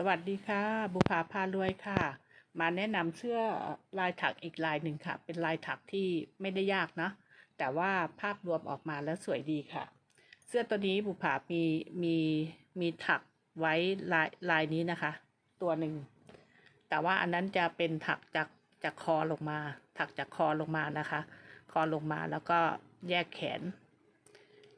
สวัสดีค่ะ บุภาพารวยค่ะ มาแนะนำเสื้อลายถักอีกลายหนึ่งค่ะ เป็นลายถักที่ไม่ได้ยากนะ แต่ว่าภาพรวมออกมาแล้วสวยดีค่ะ เสื้อตัวนี้บุภามีมีมีถักไว้ลายลายนี้นะคะ ตัวหนึ่ง แต่ว่าอันนั้นจะเป็นถักจากจากคอลงมา ถักจากคอลงมานะคะ คอลงมาแล้วก็แยกแขน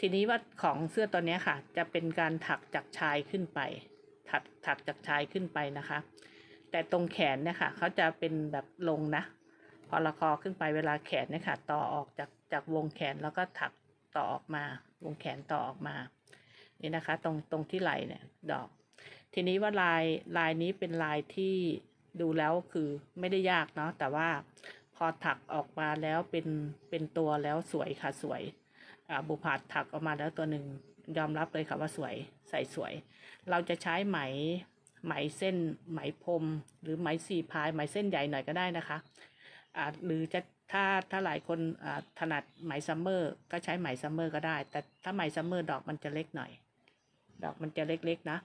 ทีนี้ว่าของเสื้อตัวนี้ค่ะ จะเป็นการถักจากชายขึ้นไป ถักถักจากชายขึ้นไปนะคะ แต่ตรงแขนเนี่ยค่ะเขาจะเป็นแบบลงนะ พอละคอขึ้นไปเวลาแขนเนี่ยค่ะ ต่อออกจากจากวงแขนแล้วก็ถักต่อออกมา วงแขนต่อออกมา นี่นะคะ ตรงตรงที่ไหล่เนี่ยดอก ทีนี้ว่าลายลายนี้เป็นลายที่ดูแล้วคือไม่ได้ยากเนาะแต่ว่าพอถักออกมาแล้วเป็นเป็นตัวแล้วสวยค่ะสวยบุผาถักออกมาแล้วตัวหนึ่งยอมรับเลยค่ะว่าสวยใส่สวย เราจะใช้ไหมไหมเส้นไหมพรมหรือไหมสี่พายไหมเส้นใหญ่หน่อยก็ได้นะคะอ่าหรือจะถ้าถ้าหลายคนอ่าถนัดไหมซัมเมอร์ก็ใช้ไหมซัมเมอร์ก็ได้ แต่ถ้าไหมซัมเมอร์ดอกมันจะเล็กหน่อย ดอกมันจะเล็กๆนะ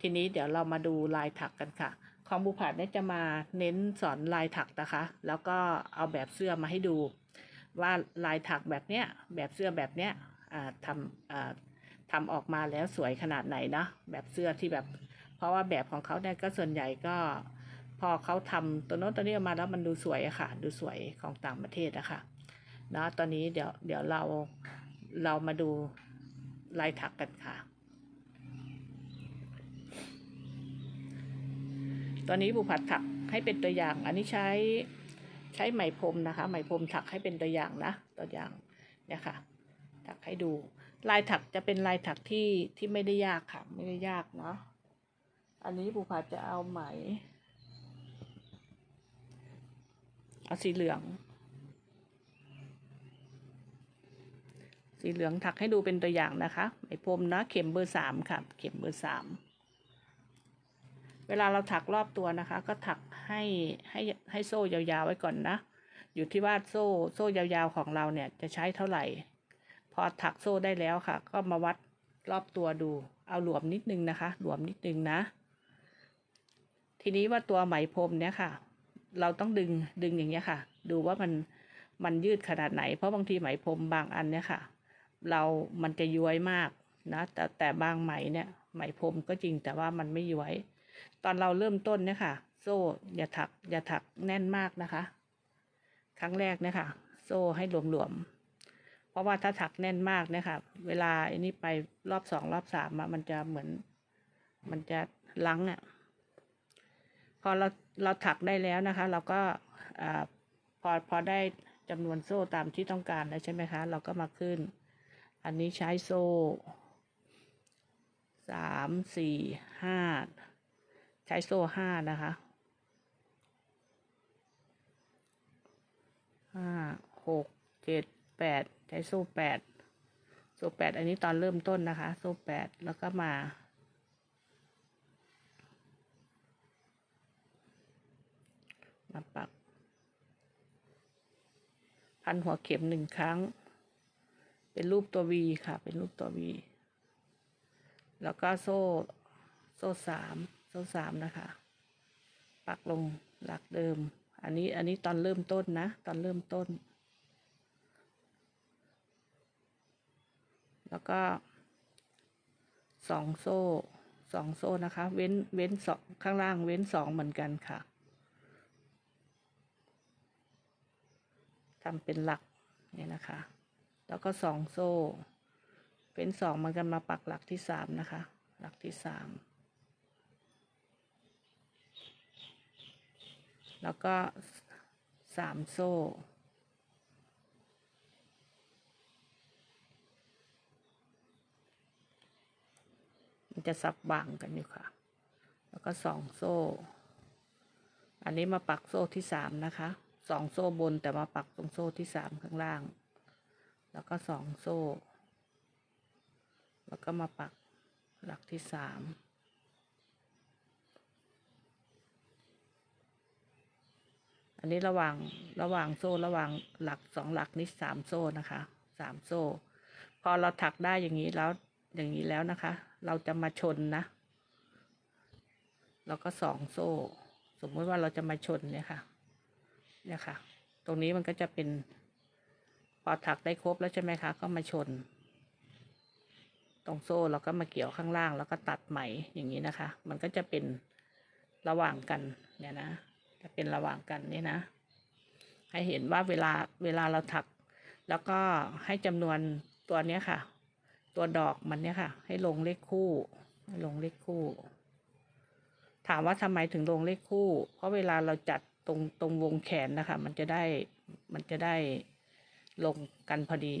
ทีนี้เดี๋ยวเรามาดูลายถักกันค่ะ ของบุผาเนี่ยจะมาเน้นสอนลายถักนะคะ แล้วก็เอาแบบเสื้อมาให้ดู ว่าลายถักแบบเนี้ยแบบเสื้อแบบเนี้ยอ่าทำอ่า ทำออกมาแล้วสวยขนาดไหนนะแบบเสื้อที่แบบ เพราะว่าแบบของเขาเนี่ยก็ส่วนใหญ่ก็พอเขาทำตัวโน้นตัวนี้ออกมาแล้วมันดูสวยอะค่ะ ดูสวยของต่างประเทศอะค่ะนะตอนนี้เดี๋ยวเดี๋ยวเราเรามาดูลายถักกันค่ะ ตอนนี้บุพัดถักให้เป็นตัวอย่าง อันนี้ใช้ใช้ไหมพรมนะคะ ไหมพรมถักให้เป็นตัวอย่างนะ ตัวอย่างเนี่ยค่ะ ถักให้ดู ลายถักจะเป็นลายถักที่ที่ไม่ได้ยากค่ะ ไม่ได้ยากเนาะอันนี้บุพัดจะเอาไหมเอาสีเหลือง สีเหลืองถักให้ดูเป็นตัวอย่างนะคะไหมพรมนะเข็มเบอร์สามค่ะ เข็มเบอร์สามเวลาเราถักรอบตัวนะคะ ก็ถักให้ให้ให้โซ่ยาวๆไว้ก่อนนะ อยู่ที่ว่าโซ่โซ่ยาวๆของเราเนี่ยจะใช้เท่าไหร่ พอถักโซ่ได้แล้วค่ะ ก็มาวัดรอบตัวดู เอาหลวมนิดนึงนะคะ หลวมนิดนึงนะ ทีนี้ว่าตัวไหมพรมเนี่ยค่ะ เราต้องดึงดึงอย่างเงี้ยค่ะ ดูว่ามันมันยืดขนาดไหน เพราะบางทีไหมพรมบางอันเนี่ยค่ะ เรามันจะย้วยมากนะ แต่แต่บางไหมเนี่ยไหมพรมก็จริงแต่ว่ามันไม่ย้วย ตอนเราเริ่มต้นเนี่ยค่ะ โซ่อย่าถักอย่าถักแน่นมากนะคะ ครั้งแรกเนี่ยค่ะ โซ่ให้หลวมๆ เพราะว่าถ้าถักแน่นมากเนี่ยค่ะ เวลาอันนี้ไปรอบสองรอบสามมันจะเหมือน มันจะลังอะ่ะ พอเราเราถักได้แล้วนะคะ เราก็อพอพอได้จำนวนโซ่ตามที่ต้องการแล้วใช่ไหมคะ เราก็มาขึ้น อันนี้ใช้โซ่สามสี่ห้าใช้โซ่ห้านะคะห้าหกเจ็ด แปดใช้โซ่แปดโซ่แปดอันนี้ตอนเริ่มต้นนะคะ โซ่แปดแล้วก็มา มาปัก พันหัวเข็มหนึ่งครั้ง เป็นรูปตัววีค่ะ เป็นรูปตัววีแล้วก็โซ่ โซ่สามโซ่สามนะคะ ปักลงหลักเดิม อันนี้อันนี้ตอนเริ่มต้นนะ ตอนเริ่มต้น แล้วก็สองโซ่สองโซ่นะคะ เว้นเว้นสองข้างล่างเว้นสองเหมือนกันค่ะทำเป็นหลักเนี่ยนะคะ แล้วก็สองโซ่เว้นสองมันกันมาปักหลักที่สามนะคะ หลักที่สามแล้วก็สามโซ่ จะสับบางกันอยู่ค่ะ แล้วก็สองโซ่ อันนี้มาปักโซ่ที่สามนะคะสองโซ่บนแต่มาปักตรงโซ่ที่สามข้างล่าง แล้วก็สองโซ่ แล้วก็มาปักหลักที่สามอันนี้ระหว่างระหว่างโซ่ระหว่างหลักสองหลักนี่สามโซ่นะคะสามโซ่ พอเราถักได้อย่างนี้แล้วอย่างนี้แล้วนะคะ เราจะมาชนนะ แล้วก็สองโซ่ สมมติว่าเราจะมาชนเนี่ยค่ะ เนี่ยค่ะ ตรงนี้มันก็จะเป็น พอถักได้ครบแล้วใช่ไหมคะ ก็มาชน ตรงโซ่เราก็มาเกี่ยวข้างล่าง แล้วก็ตัดไหมอย่างนี้นะคะ มันก็จะเป็นระหว่างกันเนี่ยนะ จะเป็นระหว่างกันนี่นะ ให้เห็นว่าเวลาเวลาเราถัก แล้วก็ให้จำนวนตัวเนี้ยค่ะ ตัวดอกมันเนี่ยค่ะ ให้ลงเลขคู่ให้ลงเลขคู่ ถามว่าทำไมถึงลงเลขคู่ เพราะเวลาเราจัดตรงตรงวงแขนนะคะ มันจะได้มันจะได้ลงกันพอดี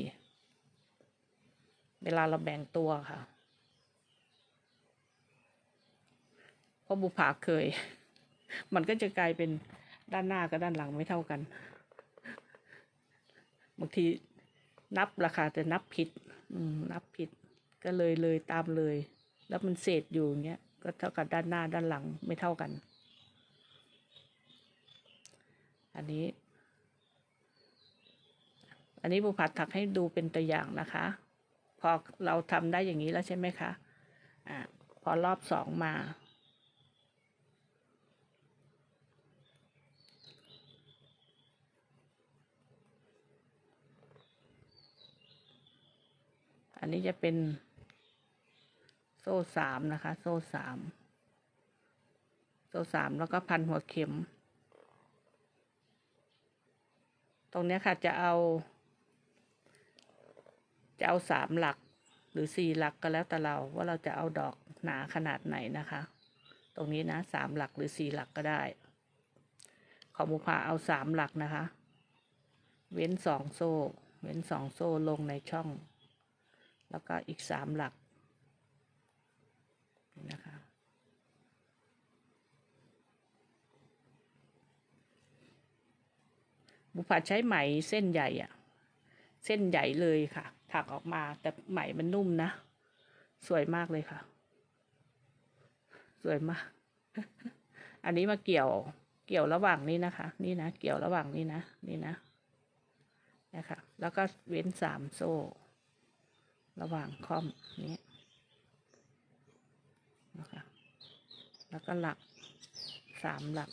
เวลาเราแบ่งตัวค่ะเพราะบุภาเคย มันก็จะกลายเป็นด้านหน้ากับด้านหลังไม่เท่ากัน บางที นับราคาแต่นับผิด อืม นับผิด ก็เลยเลยตามเลย แล้วมันเศษอยู่อย่างเงี้ย ก็เท่ากับด้านหน้าด้านหลังไม่เท่ากัน อันนี้ อันนี้บุพัดถักให้ดูเป็นตัวอย่างนะคะ พอเราทำได้อย่างนี้แล้วใช่ไหมคะ อ่า พอรอบสองมา อันนี้จะเป็นโซ่สามนะคะ โซ่สามโซ่สามแล้วก็พันหัวเข็ม ตรงนี้ค่ะจะเอา จะเอาสามหลักหรือสี่หลักก็แล้วแต่เราว่าเราจะเอาดอกหนาขนาดไหนนะคะ ตรงนี้นะสามหลักหรือสี่หลักก็ได้ ของบุพาเอาสามหลักนะคะ เว้นสองโซ่ เว้นสองโซ่ลงในช่อง แล้วก็อีกสามหลักนะคะบุพผาใช้ไหมเส้นใหญ่อะเส้นใหญ่เลยค่ะถักออกมาแต่ไหมมันนุ่มนะ สวยมากเลยค่ะ สวยมาก อันนี้มาเกี่ยวเกี่ยวระหว่างนี้นะคะ นี่นะ เกี่ยวระหว่างนี้นะ นี่นะนะคะแล้วก็เว้นสามโซ่ ระหว่างค่อมนี้นะคะแล้วก็หลักสามหลัก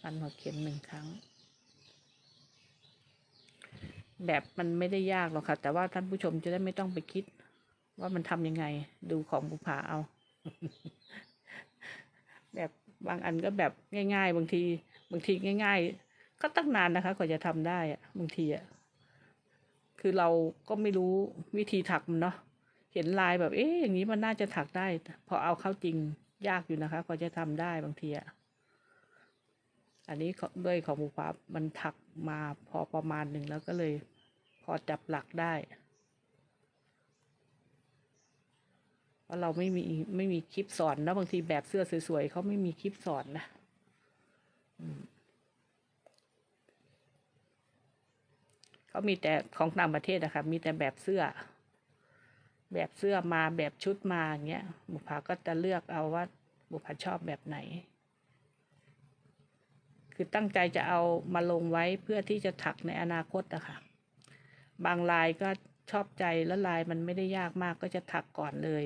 ฟันหัวเข็มหนึ่งครั้ง แบบมันไม่ได้ยากหรอกค่ะ แต่ว่าท่านผู้ชมจะได้ไม่ต้องไปคิด ว่ามันทำยังไงดูของบุภาเอา แบบบางอันก็แบบง่าย ๆ บางที บางทีง่าย ๆ ก็ตั้งนานนะคะกว่าจะทำได้อะบางทีอะ คือเราก็ไม่รู้วิธีถักมันเนาะเห็นลายแบบเอ๊ะอย่างนี้มันน่าจะถักได้ พอเอาเข้าจริงยากอยู่นะคะกว่าจะทำได้บางทีอะอันนี้ด้วยของบุภามันถักมาพอประมาณหนึ่งแล้วก็เลย พอจับหลักได้เพราะเราไม่มีไม่มีคลิปสอนนะบางทีแบบเสื้อสวยๆเขาไม่มีคลิปสอนนะเขามีแต่ของต่างประเทศนะคะมีแต่แบบเสื้อ แบบเสื้อมาแบบชุดมาอย่างเงี้ยบุพาก็จะเลือกเอาว่าบุพาชอบแบบไหน คือตั้งใจจะเอามาลงไว้เพื่อที่จะถักในอนาคตอะคะบางลายก็ชอบใจแล้วลายมันไม่ได้ยากมากก็จะถักก่อนเลย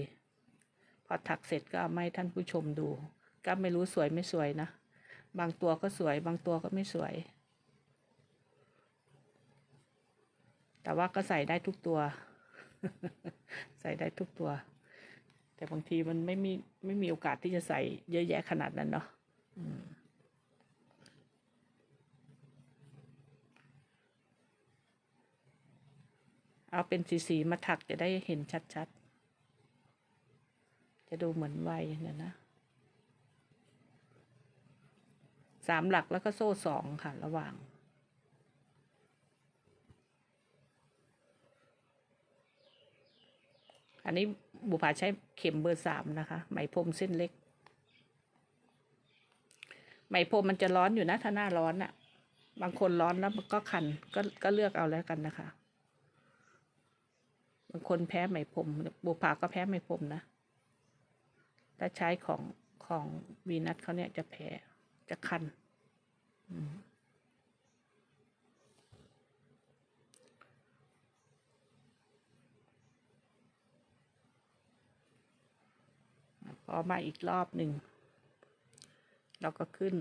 พอถักเสร็จก็เอามาให้ท่านผู้ชมดู ก็ไม่รู้สวยไม่สวยนะ บางตัวก็สวย บางตัวก็ไม่สวย แต่ว่าก็ใส่ได้ทุกตัว ใส่ได้ทุกตัว แต่บางทีมันไม่มีไม่มีโอกาสที่จะใส่เยอะแยะขนาดนั้นเนาะเอาเป็นสีๆมาถักจะได้เห็นชัดๆ จะดูเหมือนไวเนี่ยนะ สามหลักแล้วก็โซ่สองค่ะระหว่าง อันนี้บุภาใช้เข็มเบอร์สามนะคะ ไหมพรมเส้นเล็ก ไหมพรมมันจะร้อนอยู่นะถ้าหน้าร้อนอะ่ะ บางคนร้อนแล้วก็คันก็ก็เลือกเอาแล้วกันนะคะ บางคนแพ้ไหมพรมบุภาก็แพ้ไหมพรมนะถ้าใช้ของของวีนัทเขาเนี่ยจะแพ้จะคันพ อมาอีกรอบหนึ่งแล้วก็ขึ้น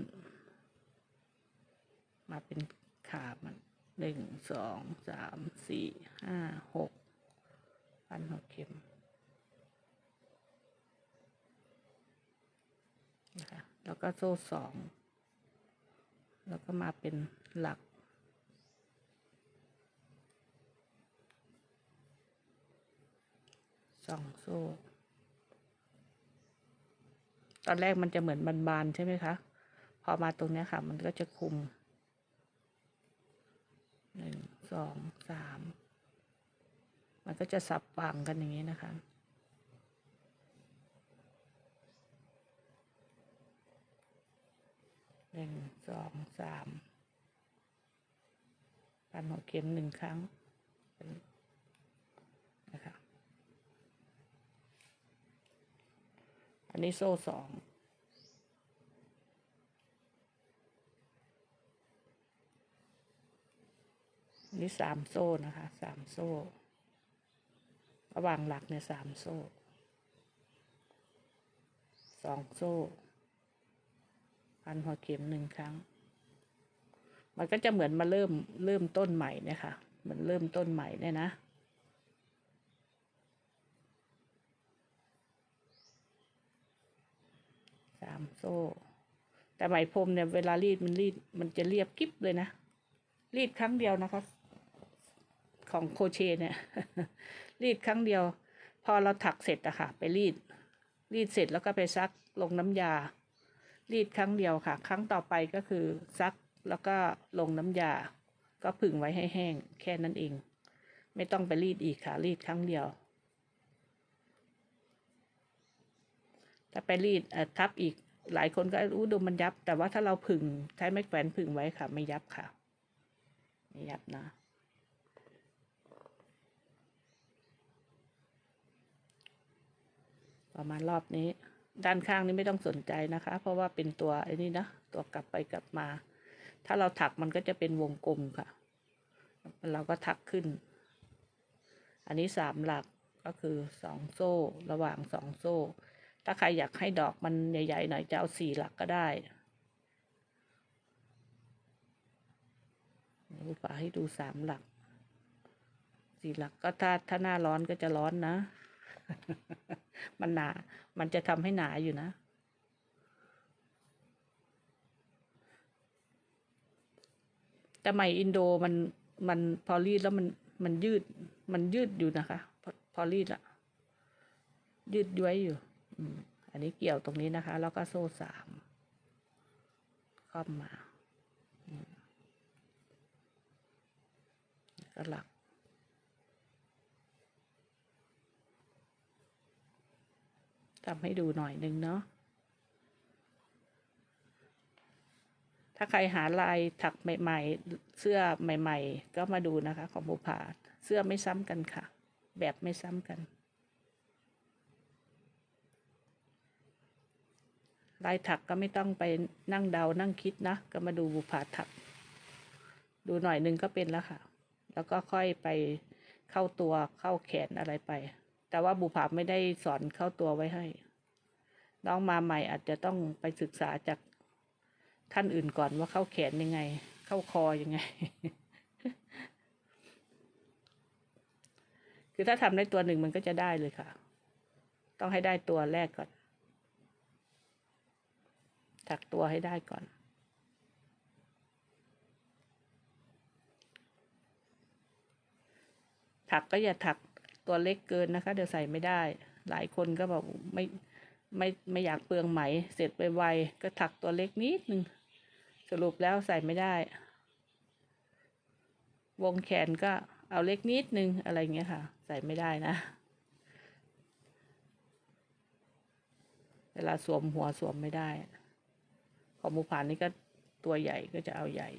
มาเป็นขามันหนึ่งสองสามสี่ห้าหกพันหกเข็มนะคะแล้วก็โซ่สองแล้วก็มาเป็นหลัก สองโซ่ อนแรกมันจะเหมือนบานๆใช่ไหมคะ พอมาตรงนี้ค่ะ มันก็จะคุมหนึ่งสองสามมันก็จะสับวางกันอย่างนี้นะคะหนึ่งสองสามปันหัวเข็มหนึ่งครั้งนะคะ อันนี้โซ่สองอันนี้สามโซ่นะคะสามโซ่ ระหว่างหลักเนี่ยสามโซ่สองโซ่พันหัวเข็มหนึ่งครั้ง มันก็จะเหมือนมาเริ่มเริ่มต้นใหม่เนี่ยค่ะ เหมือนเริ่มต้นใหม่เนี่ยนะ สามโซ่ แต่ไหมพรมเนี่ยเวลารีดมันรีดมันจะเรียบกิ๊บเลยนะ รีดครั้งเดียวนะคะ ของโคเชเนี่ย รีดครั้งเดียว พอเราถักเสร็จอะค่ะ ไปรีด รีดเสร็จแล้วก็ไปซักลงน้ำยา รีดครั้งเดียวค่ะ ครั้งต่อไปก็คือซักแล้วก็ลงน้ำยา ก็ผึ่งไว้ให้แห้งแค่นั้นเอง ไม่ต้องไปรีดอีกค่ะ รีดครั้งเดียว ถ้าไปรีดเอ่อทับอีกหลายคนก็อู้ดูมันยับ แต่ว่าถ้าเราผึ่งใช้ไม้แขวนผึ่งไว้ค่ะ ไม่ยับค่ะ ไม่ยับนะ ประมาณรอบนี้ ด้านข้างนี้ไม่ต้องสนใจนะคะ เพราะว่าเป็นตัวไอ้นี่นะตัวกลับไปกลับมา ถ้าเราถักมันก็จะเป็นวงกลมค่ะ เราก็ถักขึ้น อันนี้สามหลักก็คือสองโซ่ระหว่างสองโซ่ ถ้าใครอยากให้ดอกมันใหญ่ ๆ หน่อยจะเอาสี่หลักก็ได้รูปาให้ดูสามหลัก สี่หลักก็ถ้าถ้าหน้าร้อนก็จะร้อนนะ มันหนา มันจะทำให้หนาอยู่นะแต่ไหมอินโดมันมันพอรีดแล้วมันมันยืดมันยืดอยู่นะคะ พอพอรีดอะยืดย้วยอยู่ อันนี้เกี่ยวตรงนี้นะคะ แล้วก็โซ่สามครอบมาก็หลัก ทำให้ดูหน่อยนึงเนาะ ถ้าใครหาลายถักใหม่ ๆ เสื้อใหม่ ๆ ก็มาดูนะคะ ของบุภาเสื้อไม่ซ้ำกันค่ะ แบบไม่ซ้ำกัน ลายถักก็ไม่ต้องไปนั่งเดานั่งคิดนะ ก็มาดูบุภาถัก ดูหน่อยนึงก็เป็นแล้วค่ะ แล้วก็ค่อยไปเข้าตัวเข้าแขนอะไรไป แต่ว่าบุภาไม่ได้สอนเข้าตัวไว้ให้ น้องมาใหม่อาจจะต้องไปศึกษาจากท่านอื่นก่อนว่าเข้าแขนยังไง เข้าคอยังไง คือถ้าทำได้ตัวหนึ่งมันก็จะได้เลยค่ะ ต้องให้ได้ตัวแรกก่อน ถักตัวให้ได้ก่อน ถักก็อย่าถักตัวเล็กเกินนะคะ เดี๋ยวใส่ไม่ได้ หลายคนก็บอกไม่ไม่ไม่อยากเปลืองไหม เสร็จไปไวก็ถักตัวเล็กนิดนึง สรุปแล้วใส่ไม่ได้ วงแขนก็เอาเล็กนิดนึงอะไรเงี้ยค่ะ ใส่ไม่ได้นะเวลาสวมหัวสวมไม่ได้ ของบุพานนี่ก็ตัวใหญ่ก็จะเอาใหญ่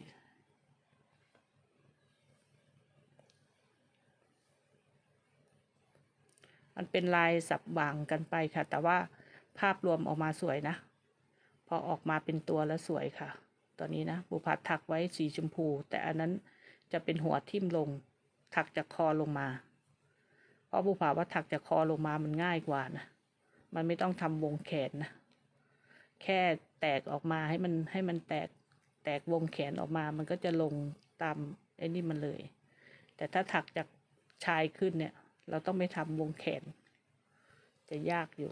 มันเป็นลายสับบางกันไปค่ะ แต่ว่าภาพรวมออกมาสวยนะ พอออกมาเป็นตัวแล้วสวยค่ะ ตอนนี้นะบุพัดถักไว้สีชมพู แต่อันนั้นจะเป็นหัวทิ่มลง ถักจากคอลงมา เพราะบุพาว่าถักจากคอลงมามันง่ายกว่านะ มันไม่ต้องทำวงแขนนะ แค่ แตกออกมาให้มันให้มันแตกแตกวงแขนออกมา มันก็จะลงตามไอ้นี่มันเลย แต่ถ้าถักจากชายขึ้นเนี่ย เราต้องไม่ทำวงแขน จะยากอยู่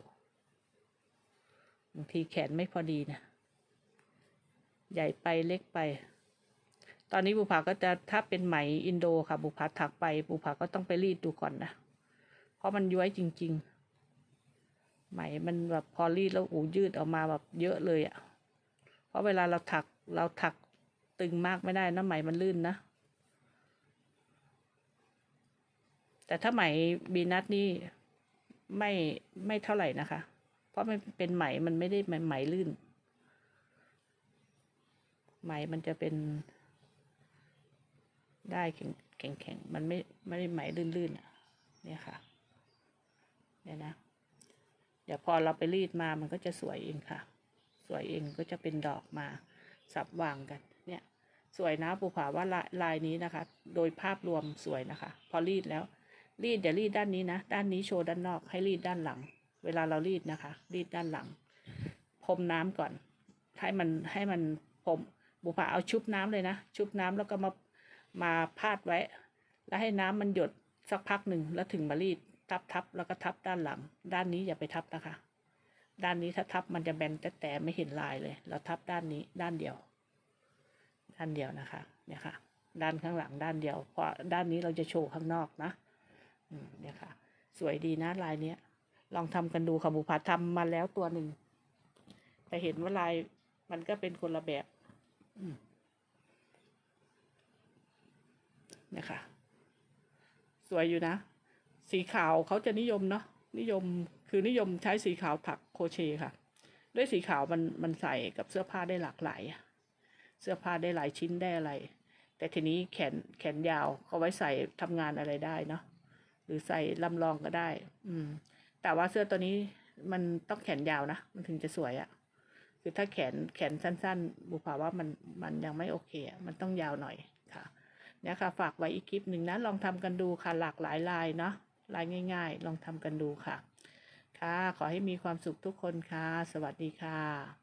บางทีแขนไม่พอดีนะใหญ่ไปเล็กไป ตอนนี้บุภาก็จะถ้าเป็นไหมอินโดค่ะ บุภาถักไป บุภาก็ต้องไปรีดดูก่อนนะ เพราะมันย้วยจริง ๆ ไหมมันแบบพอรีดแล้วอูยืดออกมาแบบเยอะเลยอะ่ะ เพราะเวลาเราถักเราถักตึงมากไม่ได้นะไหมมันลื่นนะ แต่ถ้าไหมบีนัทนี่ไม่ไม่เท่าไหร่นะคะ เพราะมันเป็นไหมมันไม่ได้ไหมไหมลื่น ไหมมันจะเป็น ได้แข็งแข็งแข็งมันไม่ไม่ได้ไหมลื่นๆอะเนี่ยค่ะ เนี่ยนะ ดี๋ยวพอเราไปรีดมามันก็จะสวยเองค่ะ สวยเองก็จะเป็นดอกมาสับวางกัน เนี่ย สวยนะปูผาว่าลายลายนี้นะคะ โดยภาพรวมสวยนะคะ พอรีดแล้ว รีดอย่ารีดด้านนี้นะ ด้านนี้โชว์ด้านนอกให้รีดด้านหลัง เวลาเรารีดนะคะ รีดด้านหลังพรมน้ำก่อน ให้มันให้มันพรมบุผาเอาชุบน้ำเลยนะ ชุบน้ำแล้วก็มามาพาดไว้ แล้วให้น้ำมันหยดสักพักหนึ่งแล้วถึงมารีด ทับทับแล้วก็ทับด้านหลัง ด้านนี้อย่าไปทับนะคะ ด้านนี้ถ้าทับมันจะแบนแต่แต่ไม่เห็นลายเลย เราทับด้านนี้ด้านเดียว ด้านเดียวนะคะ เนี่ยค่ะ ด้านข้างหลังด้านเดียว เพราะด้านนี้เราจะโชว์ข้างนอกนะอืมเนี่ยค่ะ สวยดีนะลายเนี้ย ลองทำกันดูค่ะบุพาทำมาแล้วตัวหนึ่งแต่เห็นว่าลายมันก็เป็นคนละแบบอืมเนี่ยค่ะสวยอยู่นะ สีขาวเขาจะนิยมเนาะนิยมคือนิยมใช้สีขาวถักโคเชค่ะ ด้วยสีขาวมันมันใส่กับเสื้อผ้าได้หลากหลาย เสื้อผ้าได้หลายชิ้นได้อะไร แต่ทีนี้แขนแขนยาวเขาไว้ใส่ทำงานอะไรได้เนาะหรือใส่ลำลองก็ได้ อืม แต่ว่าเสื้อตัวนี้มันต้องแขนยาวนะมันถึงจะสวยอะคือถ้าแขนแขนสั้น ๆ บุภาว่ามันมันยังไม่โอเคอะมันต้องยาวหน่อยค่ะเนี่ยค่ะ ฝากไว้อีกคลิปหนึ่งนะ ลองทำกันดูค่ะหลากหลายลายเนาะ ลายง่าย ๆ ลองทำกันดูค่ะ ค่ะ ขอให้มีความสุขทุกคนค่ะ สวัสดีค่ะ